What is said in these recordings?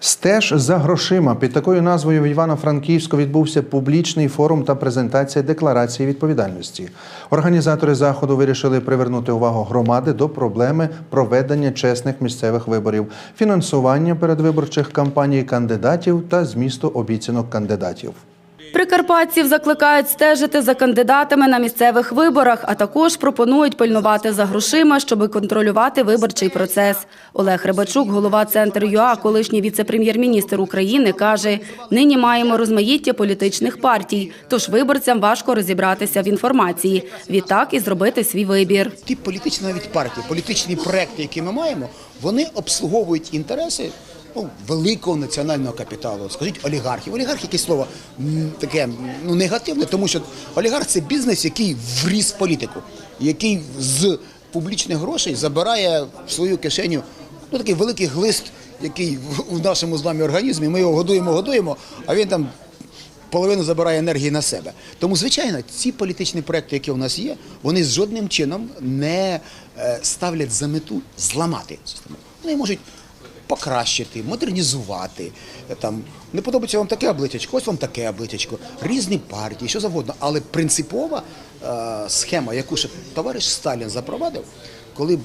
Стеж за грошима під такою назвою в Івано-Франківську відбувся публічний форум та презентація декларації відповідальності. Організатори заходу вирішили привернути увагу громади до проблеми проведення чесних місцевих виборів, фінансування передвиборчих кампаній кандидатів та змісту обіцянок кандидатів. Прикарпатців закликають стежити за кандидатами на місцевих виборах, а також пропонують пильнувати за грошима, щоб контролювати виборчий процес. Олег Рибачук, голова центру ЮА, колишній віце-прем'єр-міністр України, каже: нині маємо розмаїття політичних партій, тож виборцям важко розібратися в інформації. Відтак і зробити свій вибір. Ті політичні навіть партії, політичні проекти, які ми маємо, вони обслуговують інтереси ну, великого національного капіталу. Скажіть олігархів. Олігарх яке слово таке ну, негативне, тому що олігарх це бізнес, який вріс в політику, який з публічних грошей забирає в свою кишеню ну, такий великий глист, який в- в нашому з вами організмі. Ми його годуємо, годуємо, а він там половину забирає енергії на себе. Тому, звичайно, ці політичні проекти, які у нас є, вони жодним чином не е, ставлять за мету зламати систему. Вони можуть покращити, модернізувати. Там не подобається вам таке обличечко, ось вам таке обличечко, різні партії, що завгодно. Але принципова е, схема, яку ще товариш Сталін запровадив, коли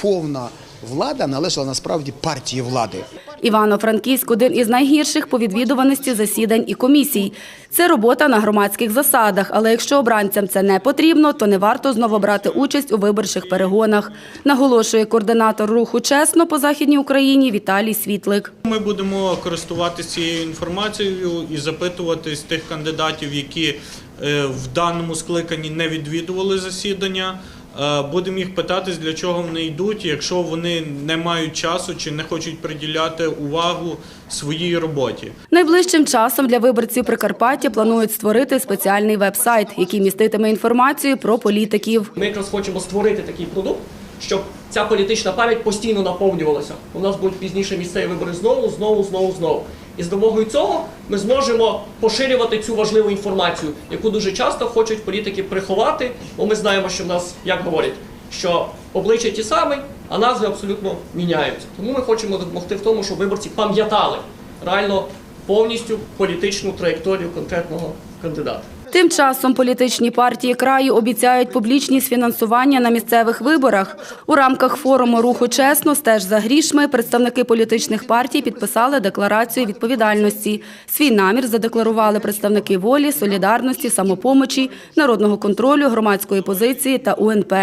повна влада належала насправді партії влади. Івано-Франківськ один із найгірших по відвідуваності засідань і комісій. Це робота на громадських засадах. Але якщо обранцям це не потрібно, то не варто знову брати участь у виборчих перегонах. Наголошує координатор руху чесно по західній Україні Віталій Світлик. Ми будемо користуватися цією інформацією і запитувати з тих кандидатів, які е, в даному скликанні не відвідували засідання. Е, Будемо їх питати, для чого вони йдуть, якщо вони не мають часу чи не хочуть приділяти увагу своїй роботі. Найближчим часом для виборців Прикарпаття планують створити спеціальний веб-сайт, який міститиме інформацію про політиків. Ми якраз хочемо створити такий продукт, щоб ця політична пам'ять постійно наповнювалася. У нас будуть пізніше місцеві вибори знову, знову, знову, знову. І з допомогою цього ми зможемо поширювати цю важливу інформацію, яку дуже часто хочуть політики приховати, бо ми знаємо, що в нас, як говорять, що обличчя ті самі, а назви абсолютно міняються. Тому ми хочемо допомогти в тому, щоб виборці пам'ятали реально повністю політичну траєкторію конкретного кандидата. Тим часом політичні партії краю обіцяють публічність фінансування на місцевих виборах. У рамках форуму руху чесно стеж за грішми представники політичних партій підписали декларацію відповідальності. Свій намір задекларували представники волі, солідарності, самопомочі, народного контролю, громадської позиції та УНП.